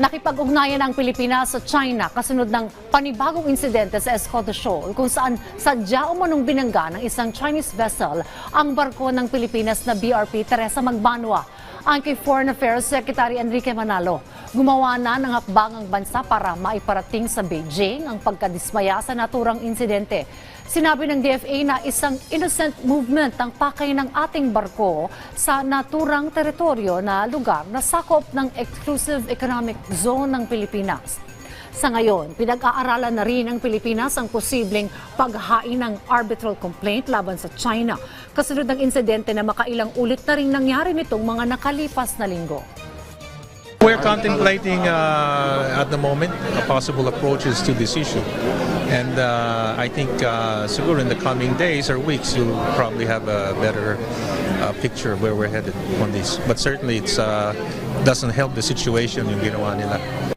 Nakipag-ugnayan ang Pilipinas sa China kasunod ng panibagong insidente sa Escoto Shoal kung saan sadya umanong binangga ng isang Chinese vessel ang barko ng Pilipinas na BRP Teresa Magbanwa. Ang kay Foreign Affairs Secretary Enrique Manalo, gumawa na ng hakbang ang bansa para maiparating sa Beijing ang pagkadismaya sa naturang insidente. Sinabi ng DFA na isang innocent movement ang pakay ng ating barko sa naturang teritoryo na lugar na sakop ng exclusive economic zone ng Pilipinas. Sa ngayon, pinag-aaralan na rin ng Pilipinas ang posibleng paghain ng arbitral complaint laban sa China kasunod ng insidente na makailang ulit na rin nangyari nitong mga nakalipas na linggo. We're contemplating uh, at the moment possible approaches to this issue. And uh, I think uh, in the coming days or weeks, you'll probably have a better uh, picture of where we're headed on this. But certainly it uh, doesn't help the situation yung ginawa nila.